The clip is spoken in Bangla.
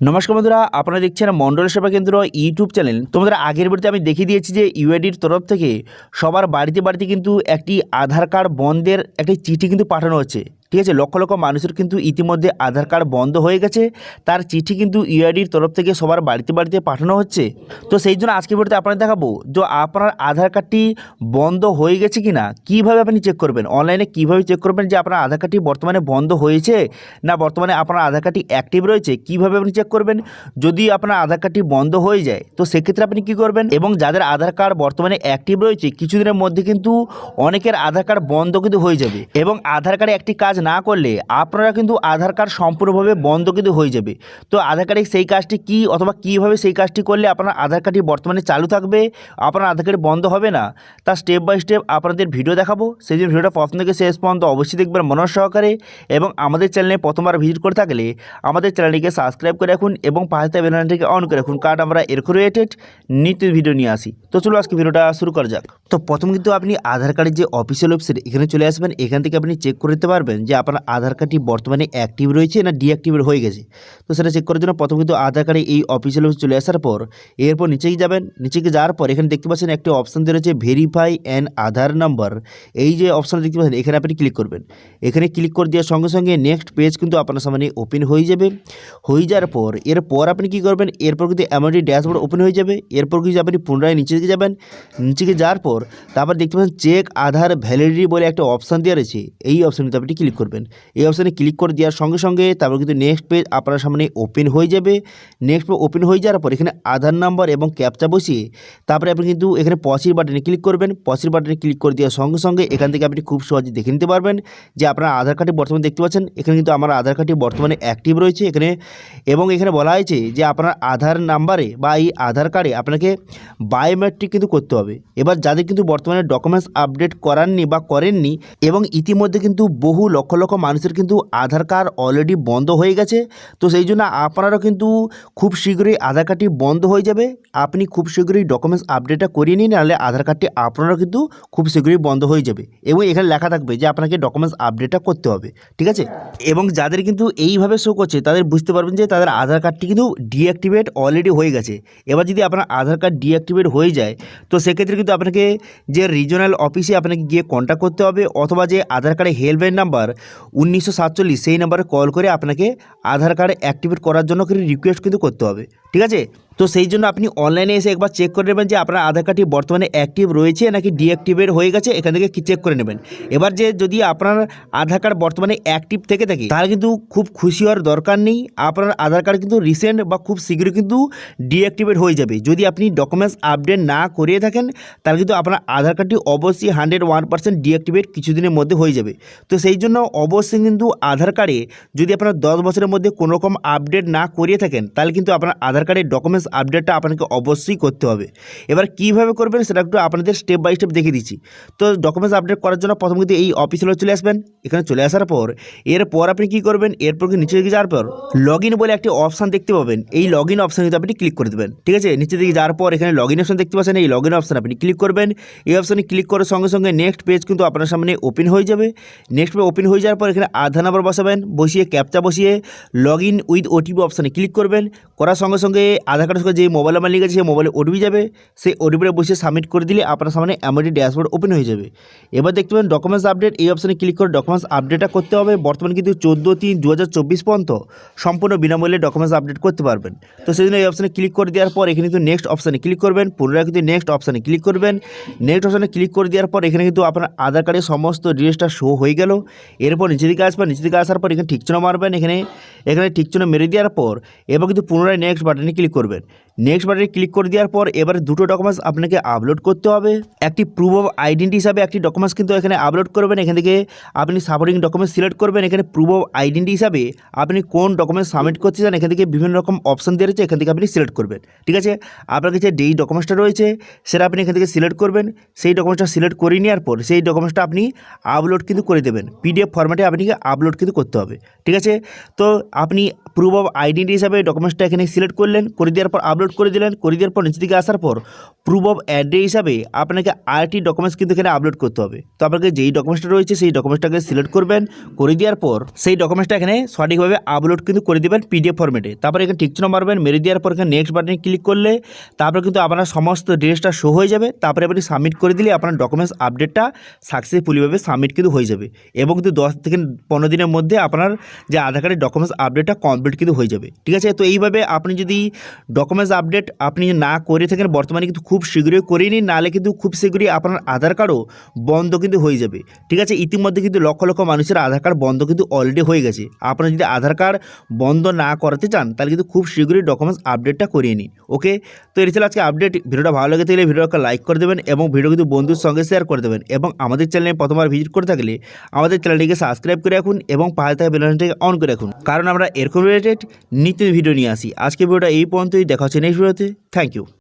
নমস্কার বন্ধুরা, আপনারা দেখছেন মন্ডল সেবা কেন্দ্র ইউটিউব চ্যানেল। তোমাদের আগের বাড়িতে আমি দেখিয়ে দিয়েছি যে ইউএডির তরফ থেকে সবার বাড়িতে বাড়িতে কিন্তু একটি আধার কার্ড বন্ধের একটি চিঠি কিন্তু পাঠানো হচ্ছে। ঠিক আছে, লক্ষ লক্ষ মানুষের কিন্তু ইতিমধ্যে আধার কার্ড বন্ধ হয়ে গেছে। তার চিঠি কিন্তু ইউআইডির তরফ থেকে সবার বাড়িতে বাড়িতে পাঠানো হচ্ছে। তো সেই জন্য আজকের ভিডিওতে আপনারা দেখাবো যে আপনার আধার কার্ডটি বন্ধ হয়ে গেছে কি না কীভাবে আপনি চেক করবেন? অনলাইনে কীভাবে চেক করবেন যে আপনার আধার কার্ডটি বর্তমানে বন্ধ হয়েছে না বর্তমানে আপনার আধার কার্ডটি অ্যাক্টিভ রয়েছে? কীভাবে আপনি চেক করবেন? যদি আপনার আধার কার্ডটি বন্ধ হয়ে যায়, তো সেক্ষেত্রে আপনি কী করবেন? এবং যাদের আধার কার্ড বর্তমানে অ্যাক্টিভ রয়েছে, কিছুদিনের মধ্যে কিন্তু অনেকের আধার কার্ড বন্ধ কিন্তু হয়ে যাবে। এবং আধার কার্ডে একটি কাজ না করলে আপনারা কিন্তু আধার কার্ড সম্পূর্ণভাবে বন্ধ কিন্তু হয়ে যাবে। তো আধার কার্ডে সেই কাজটি কি অথবা কীভাবে সেই কাজটি করলে আপনার আধার কার্ডটি বর্তমানে চালু থাকবে, আপনার আধার কার্ড বন্ধ হবে না, তা স্টেপ বাই স্টেপ আপনাদের ভিডিও দেখাবো। সেই জন্য ভিডিওটা প্রথম থেকে শেষ পর্যন্ত অবশ্যই দেখবেন মনোজ সহকারে এবং আমাদের চ্যানেলে প্রথমবার ভিজিট করে থাকলে আমাদের চ্যানেলটিকে সাবস্ক্রাইব করে রাখুন এবং পাশে বেলানটিকে অন করে রাখুন। কারণ আমরা এরকম রিলেটেড নিত্য ভিডিও নিয়ে আসি। তো চলো আজকে ভিডিওটা শুরু করা যাক। তো প্রথম কিন্তু আপনি আধার কার্ডের যে অফিসিয়াল ওয়েবসাইট এখানে চলে আসবেন, এখান থেকে আপনি চেক করে দিতে পারবেন যে আপনার আধার কার্ডটি বর্তমানে অ্যাক্টিভ রয়েছে না ডিঅ্যাক্টিভেট হয়ে গেছে। তো সেটা চেক করার জন্য প্রথম কিন্তু আধার কার্ডে এই অফিসিয়াল ওয়েবসাইট চলে আসার পর এরপর নিচে গিয়ে যাবেন। নিচে যাওয়ার পর এখানে দেখতে পাচ্ছেন একটি অপশান দিয়ে রয়েছে ভেরিফাই অ্যান্ড আধার নাম্বার এই যে অপশান দেখতে পাচ্ছেন, এখানে আপনি ক্লিক করবেন। এখানে ক্লিক করে দেওয়ার সঙ্গে সঙ্গে নেক্সট পেজ কিন্তু আপনার সামনে ওপেন হয়ে যাবে। হয়ে যাওয়ার পর এরপর আপনি কী করবেন, এরপর কিন্তু এমনটি ড্যাশবোর্ড ওপেন হয়ে যাবে। এরপর কিন্তু আপনি পুনরায় নিচে দিকে যাবেন। নিচে যাওয়ার পর তারপর দেখতে পাচ্ছেন চেক আধার ভ্যালিডিটি বলে একটা অপশান দেওয়া রয়েছে। এই অপশানটিতে আপনি ক্লিক করবেন। এই অপশানে ক্লিক করে দেওয়ার সঙ্গে সঙ্গে তারপর কিন্তু নেক্সট পেজ আপনার সামনে ওপেন হয়ে যাবে। নেক্সট পেজ ওপেন হয়ে যাওয়ার পর এখানে আধার নাম্বার এবং ক্যাপচা বসিয়ে তারপরে আপনি কিন্তু এখানে পসির বাটনে ক্লিক করবেন। পসির বাটনে ক্লিক করে দেওয়ার সঙ্গে সঙ্গে এখান থেকে আপনি খুব সহজে দেখে নিতে পারবেন যে আপনার আধার কার্ডটি বর্তমানে দেখতে পাচ্ছেন। এখানে কিন্তু আমার আধার কার্ডটি বর্তমানে অ্যাক্টিভ রয়েছে এখানে এবং এখানে বলা হয়েছে যে আপনার আধার নাম্বারে বা এই আধার কার্ডে আপনাকে বায়োমেট্রিক কিন্তু করতে হবে। এবার যাদের কিন্তু বর্তমানে ডকুমেন্টস আপডেট করাননি বা করেননি এবং ইতিমধ্যে কিন্তু বহু লক্ষ লক্ষ লক্ষ মানুষের কিন্তু আধার কার্ড অলরেডি বন্ধ হয়ে গেছে। তো সেই জন্য আপনারাও কিন্তু খুব শীঘ্রই আধার কার্ডটি বন্ধ হয়ে যাবে। আপনি খুব শীঘ্রই ডকুমেন্টস আপডেটটা করিয়ে নিন, নাহলে আধার কার্ডটি আপনারও কিন্তু খুব শীঘ্রই বন্ধ হয়ে যাবে। এবং এখানে লেখা থাকবে যে আপনাকে ডকুমেন্টস আপডেটটা করতে হবে, ঠিক আছে? এবং যাদের কিন্তু এইভাবে শো করছে, তাদের বুঝতে পারবেন যে তাদের আধার কার্ডটি কিন্তু ডিঅ্যাক্টিভেট অলরেডি হয়ে গেছে। এবার যদি আপনার আধার কার্ড ডিঅ্যাক্টিভেট হয়ে যায়, তো সেক্ষেত্রে কিন্তু আপনাকে যে রিজনাল অফিসে আপনাকে গিয়ে কন্ট্যাক্ট করতে হবে, অথবা যে আধার কার্ডের হেল্পলাইন নাম্বার উনিশশো সাতচল্লিশ সেই নাম্বারে কল করে আপনাকে আধার কার্ড অ্যাক্টিভেট করার জন্য কিন্তু রিকোয়েস্ট কিন্তু করতে হবে। ঠিক আছে? তো সেই জন্য আপনি অনলাইনে এসে একবার চেক করে নেবেন যে আপনার আধার কার্ডটি বর্তমানে অ্যাক্টিভ রয়েছে নাকি ডিঅ্যাক্টিভেট হয়ে গেছে, এখান থেকে কি চেক করে নেবেন। এবার যে যদি আপনার আধার কার্ড বর্তমানে অ্যাক্টিভ থেকে থাকে, তাহলে কিন্তু খুব খুশি হওয়ার দরকার নেই। আপনার আধার কার্ড কিন্তু রিসেন্ট বা খুব শীঘ্রই কিন্তু ডিঅ্যাক্টিভেট হয়ে যাবে। যদি আপনি ডকুমেন্টস আপডেট না করিয়ে থাকেন, তাহলে কিন্তু আপনার আধার কার্ডটি অবশ্যই হান্ড্রেড ওয়ান পার্সেন্ট ডিঅ্যাক্টিভেট কিছুদিনের মধ্যে হয়ে যাবে। তো সেই জন্য অবশ্যই কিন্তু আধার কার্ডে যদি আপনার দশ বছরের মধ্যে কোনো রকম আপডেট না করিয়ে থাকেন, তাহলে কিন্তু আপনার আধার কার্ডের ডকুমেন্টস আপডেটটা আপনাকে অবশ্যই করতে হবে। এবার কীভাবে করবেন সেটা একটু আপনাদের স্টেপ বাই স্টেপ দেখিয়ে দিচ্ছি। তো ডকুমেন্টস আপডেট করার জন্য প্রথম কিন্তু এই অফিসে চলে আসবেন। এখানে চলে আসার পর, এরপর আপনি কী করবেন? এরপর নিচে দিকে যাওয়ার পর লগ বলে একটি অপশান দেখতে পাবেন। এই লগ ইন অপশান কিন্তু আপনি ক্লিক করে দেবেন। ঠিক আছে? নিচে দিকে যাওয়ার পর এখানে লগ ইন অপশান দেখতে পাচ্ছেন। এই লগ ইন অপশান আপনি ক্লিক করবেন। এই অপশানে ক্লিক করার সঙ্গে সঙ্গে নেক্সট পেজ কিন্তু আপনার সামনে ওপেন হয়ে যাবে। নেক্সট পেজ ওপেন হয়ে যাওয়ার পর এখানে আধার নাম্বার বসাবেন। বসিয়ে ক্যাপচা বসিয়ে লগ ইন উইথ ওটিপি অপশানে ক্লিক করবেন। করার সঙ্গে সঙ্গে আধার কার্ডের সঙ্গে যে মোবাইল নাম্বার লিখে আছে, সেই মোবাইলে ওটিপি যাবে। সেই ওটিপিটা বসে সাবমিট করে দিলে আপনার সামনে এমআইডি ড্যাশবোর্ড ওপেন হয়ে যাবে। এবার দেখতে পাবেন ডকুমেন্টস আপডেট এই অপশানে ক্লিক করে ডকুমেন্টস আপডেটটা করতে হবে। বর্তমানে কিন্তু চোদ্দ তিন দু পর্যন্ত সম্পূর্ণ বিনামূল্যে ডকুমেন্টস আপডেট করতে পারবেন। তো সেই জন্য এই অপশানে ক্লিক করে দেওয়ার পর এখানে কিন্তু নেক্সট অপশানে ক্লিক করবেন। পুনরায় কিন্তু নেক্সট অপশানে ক্লিক করবেন। নেক্সট অপশানে ক্লিক করে দেওয়ার পর এখানে কিন্তু আপনার আধার কার্ডের সমস্ত ডিটেলসটা শো হয়ে গেল। এরপর নিচে দিকে আসবেন নিচে দিকে আসার পর এখানে ঠিকচনা মারবেন। এখানে এখানে ঠিকচনা মেরে দেওয়ার পর এবার কিন্তু পুনরায় নেক্সট বাটনে ক্লিক করবেন। নেক্সট বাটনে ক্লিক করে দেওয়ার পর এবারে দুটো ডকুমেন্টস আপনাকে আপলোড করতে হবে। একটি প্রুফ অফ আইডেন্টি হিসাবে একটি ডকুমেন্টস কিন্তু এখানে আপলোড করবেন। এখান থেকে আপনি সাপোর্টিং ডকুমেন্টস সিলেক্ট করবেন। এখানে প্রুফ অফ আইডেন্টি হিসাবে আপনি কোন ডকুমেন্টস সাবমিট করতে চান, এখান থেকে বিভিন্ন রকম অপশন দিয়ে রয়েছে, এখান থেকে আপনি সিলেক্ট করবেন। ঠিক আছে? আপনার কাছে যেই ডকুমেন্টসটা রয়েছে, সেটা আপনি এখান থেকে সিলেক্ট করবেন। সেই ডকুমেন্টসটা সিলেক্ট করে নেওয়ার পর সেই ডকুমেন্টসটা আপনি আপলোড কিন্তু করে দেবেন। পিডিএফ ফরম্যাটে আপনাকে আপলোড কিন্তু করতে হবে। ঠিক আছে? তো আপনি প্রুফ অফ আইডেন্টি হিসাবে ডকুমেন্টসটা এখানে সিলেক্ট করলেন, করে দেওয়ার পর আপলোড করে দিলেন, করে দেওয়ার পর নিচে দিকে আসার পর প্রুফ অফ অ্যাড্রেস হিসাবে আপনাকে আরেকটি ডকুমেন্টস কিন্তু এখানে আপলোড করতে হবে। তো আপনাকে যেই ডকুমেন্টসটা রয়েছে সেই ডকুমেন্টসটাকে সিলেক্ট করবেন, করে দেওয়ার পর সেই ডকুমেন্টসটা এখানে সঠিকভাবে আপলোড কিন্তু করে দেবেন পিডিএফ ফর্মেটে তারপর এখানে টিকচিহ্ন মারবেন, মেরে দেওয়ার পর এখানে নেক্সট বাটনে ক্লিক করলে তারপর কিন্তু আপনার সমস্ত ডিটেলসটা শো হয়ে যাবে। তারপরে আপনি সাবমিট করে দিলে আপনার ডকুমেন্টস আপডেটটা সাকসেসফুলিভাবে সাবমিট কিন্তু হয়ে যাবে। এবং কিন্তু দশ থেকে পনেরো দিনের মধ্যে আপনার যে আধার কার্ডের ডকুমেন্টস আপডেটটা কমপ্লিট কিন্তু হয়ে যাবে। ঠিক আছে? তো এইভাবে আপনি যদি ডকুমেন্টস আপডেট আপনি না করে থাকেন, বর্তমানে কিন্তু খুব শীঘ্রই করিয়ে নিন, নাহলে কিন্তু খুব শীঘ্রই আপনার আধার কার্ডও বন্ধ কিন্তু হয়ে যাবে। ঠিক আছে? ইতিমধ্যে কিন্তু লক্ষ লক্ষ মানুষের আধার কার্ড বন্ধ কিন্তু অলরেডি হয়ে গেছে। আপনারা যদি আধার কার্ড বন্ধ না করাতে চান, তাহলে কিন্তু খুব শীঘ্রই ডকুমেন্টস আপডেটটা করিয়ে নিন। ওকে তো এর ছিল আজকে আপডেট ভিডিওটা ভালো লেগে থাকলে ভিডিওকে লাইক করে দেবেন এবং ভিডিও কিন্তু বন্ধুর সঙ্গে শেয়ার করে দেবেন। এবং আমাদের চ্যানেলে প্রথমবার ভিজিট করে থাকলে আমাদের চ্যানেলটিকে সাবস্ক্রাইব করে রাখুন এবং পাশে থাকা বেলনটিকে অন করে রাখুন। কারণ আমরা এরকম রিলেটেড নিত্য ভিডিও নিয়ে আসি। আজকে ভিডিওটা এই পর্যন্তই দেখা হচ্ছে নেক্সট ভিডিওতে। Thank you